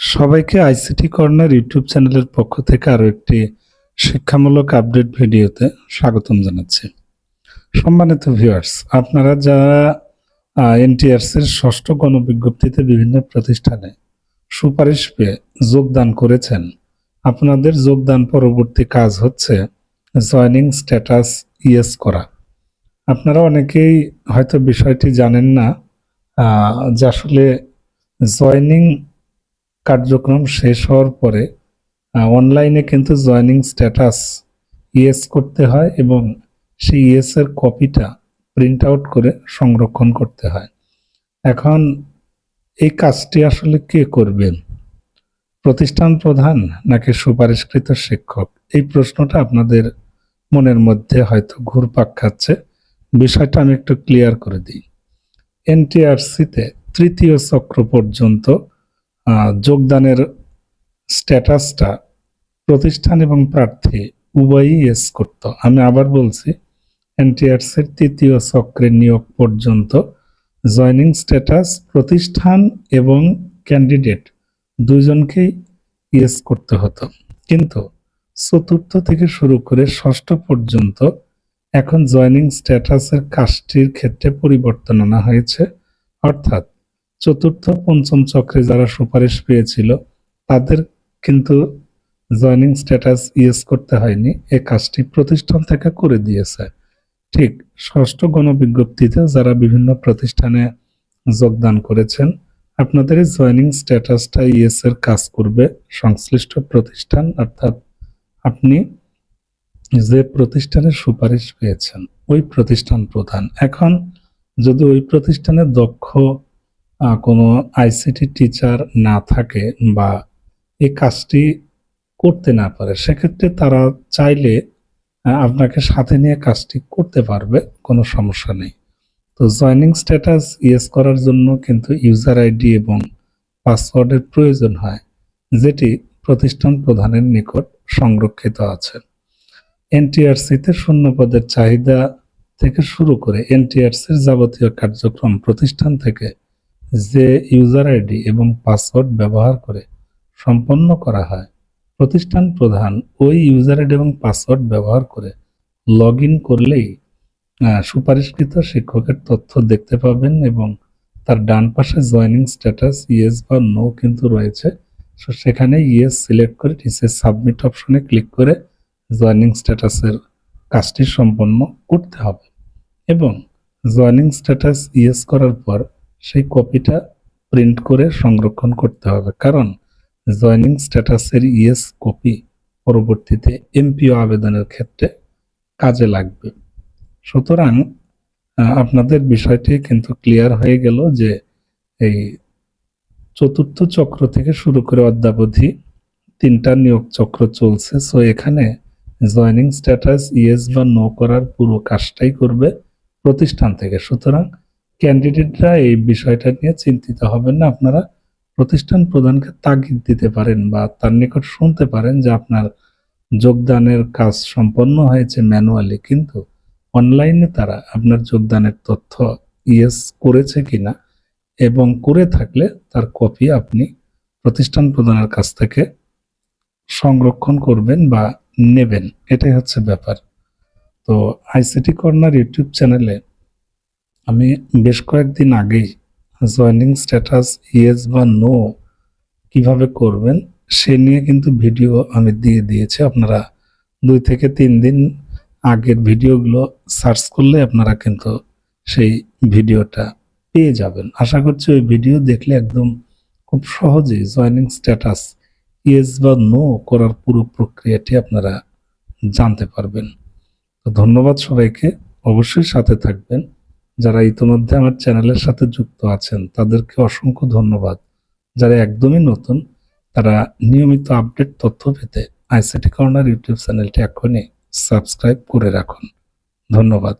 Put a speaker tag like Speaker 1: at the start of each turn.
Speaker 1: সবাইকে ICT corner YouTube চ্যানেলের পক্ষ থেকে আরও একটি শিক্ষামূলক আপডেট ভিডিওতে স্বাগতম জানাচ্ছি। সম্মানিত ভিউয়ার্স, আপনারা যারা এনটিআরস এর ষষ্ঠ গণবিজ্ঞপ্তিতে বিভিন্ন প্রতিষ্ঠানে সুপারিশ পেয়ে যোগদান করেছেন, আপনাদের যোগদান পরবর্তী কাজ হচ্ছে জয়নিং স্ট্যাটাস ইয়েস করা। আপনারা অনেকেই হয়তো বিষয়টি জানেন না যে আসলে জয়নিং কার্যক্রম শেষ হওয়ার পরে অনলাইনে কিন্তু জয়নিং স্ট্যাটাস ইয়েস করতে হয় এবং সেই ইয়েস এর কপিটা প্রিন্ট আউট করে সংরক্ষণ করতে হয়। এখন এই কাজটি আসলে কে করবেন? প্রতিষ্ঠান প্রধান নাকি সুপারিশকৃত শিক্ষক? এই প্রশ্নটা আপনাদের মনের মধ্যে হয়তো ঘুরপাক খাচ্ছে। বিষয়টা আমি একটু ক্লিয়ার করে দিই। এনটিআরসিতে তৃতীয় চক্র পর্যন্ত যোগদানের স্ট্যাটাসটা প্রতিষ্ঠান এবং প্রার্থী উভয়ই এস করত। আমি আবার বলছি, এনটিআরসির তৃতীয় চক্রের নিয়োগ পর্যন্ত জয়নিং স্ট্যাটাস প্রতিষ্ঠান এবং ক্যান্ডিডেট দুজনকেই ইয়েস করতে হতো। কিন্তু চতুর্থ থেকে শুরু করে ষষ্ঠ পর্যন্ত এখন জয়নিং স্ট্যাটাসের কাজটির ক্ষেত্রে পরিবর্তন আনা হয়েছে। অর্থাৎ চতুর্থ, পঞ্চম চক্রে যারা সুপারিশ পেয়েছিল, তাদের কিন্তু জয়নিং স্ট্যাটাস ইয়েস করতে হয়নি। এ কাজটি প্রতিষ্ঠান থেকে করে দিয়েছে। ঠিক ষষ্ঠ গণবিজ্ঞপ্তিতে যারা বিভিন্ন প্রতিষ্ঠানে যোগদান করেছেন, আপনাদের জয়নিং স্ট্যাটাসটা ইয়েস এর কাজ করবে। সংশ্লিষ্ট প্রতিষ্ঠান, অর্থাৎ আপনি যে প্রতিষ্ঠানের সুপারিশ পেয়েছেন, ওই প্রতিষ্ঠান প্রধান। এখন যদি ওই প্রতিষ্ঠানে দক্ষ কোনো আইসিটি টিচার না থাকে বা এই কাজটি করতে না পারে, সেক্ষেত্রে তারা চাইলে আপনাকে সাথে নিয়ে কাজটি করতে পারবে, কোনো সমস্যা নেই। তো জয়নিং স্ট্যাটাস ইয়েস করার জন্য কিন্তু ইউজার আইডি এবং পাসওয়ার্ডের প্রয়োজন হয়, যেটি প্রতিষ্ঠান প্রধানের নিকট সংরক্ষিত আছে। এনটিআরসিতে শূন্য পদের চাহিদা থেকে শুরু করে এনটিআরসির যাবতীয় কার্যক্রম প্রতিষ্ঠান থেকে যে ইউজার আইডি এবং পাসওয়ার্ড ব্যবহার করে সম্পন্ন করা হয় প্রতিষ্ঠান প্রধান ওই ইউজার আইডি এবং পাসওয়ার্ড ব্যবহার করে লগ ইন করলেই সুপারিশকৃত শিক্ষকের তথ্য দেখতে পাবেন এবং তার ডান পাশে জয়নিং স্ট্যাটাস ইয়েস বা নো কিন্তু রয়েছে। So, সেখানে ইয়েস সিলেক্ট করে নিচে সাবমিট অপশনে ক্লিক করে জয়নিং স্ট্যাটাসের কাজটি সম্পন্ন করতে হবে। এবং জয়নিং স্ট্যাটাস ইয়েস করার পর সেই কপিটা প্রিন্ট করে সংরক্ষণ করতে হবে। কারণ জয়নিং স্ট্যাটাসের ইয়েস কপি পরবর্তীতে এমপিও আবেদনের ক্ষেত্রে কাজে লাগবে। সুতরাং আপনাদের বিষয়টি কিন্তু ক্লিয়ার হয়ে গেল যে এই চতুর্থ চক্র থেকে শুরু করে অদ্যাবধি তিনটা নিয়োগ চক্র চলছে। সো এখানে জয়নিং স্ট্যাটাস ইয়েস বা নো করার পুরো কাজটাই করবে প্রতিষ্ঠান থেকে। সুতরাং ক্যান্ডিডেটরা এই বিষয়টা নিয়ে চিন্তিত হবেন না। আপনারা প্রতিষ্ঠান প্রধানকে তাগিদ দিতে পারেন বা তার নিকট শুনতে পারেন যে আপনার যোগদানের কাজ সম্পন্ন হয়েছে ম্যানুয়ালি, কিন্তু অনলাইনে তারা আপনার যোগদানের তথ্য ইয়েস করেছে কিনা এবং করে থাকলে তার কপি আপনি প্রতিষ্ঠান প্রধানের কাছ থেকে সংরক্ষণ করবেন বা নেবেন। এটাই হচ্ছে ব্যাপার। তো আইসিটি কর্নার ইউটিউব চ্যানেলে আমি বেশ কয়েকদিন আগেই জয়নিং স্ট্যাটাস ইয়েস বা নো কীভাবে করবেন সে নিয়ে কিন্তু ভিডিও আমি দিয়ে দিয়েছি। আপনারা দুই থেকে তিন দিন আগের ভিডিওগুলো সার্চ করলে আপনারা কিন্তু সেই ভিডিওটা পেয়ে যাবেন। আশা করছি ওই ভিডিও দেখলে একদম খুব সহজেই জয়নিং স্ট্যাটাস ইয়েস বা নো করার পুরো প্রক্রিয়াটি আপনারা জানতে পারবেন। ধন্যবাদ সবাইকে। অবশ্যই সাথে থাকবেন। যারা ইতিমধ্যে আমার চ্যানেলের সাথে যুক্ত আছেন, তাদেরকে অসংখ্য ধন্যবাদ। যারা একদমই নতুন, তারা নিয়মিত আপডেট তথ্য পেতে আইসিটি কর্নার ইউটিউব চ্যানেলটি এখনই সাবস্ক্রাইব করে রাখুন। ধন্যবাদ।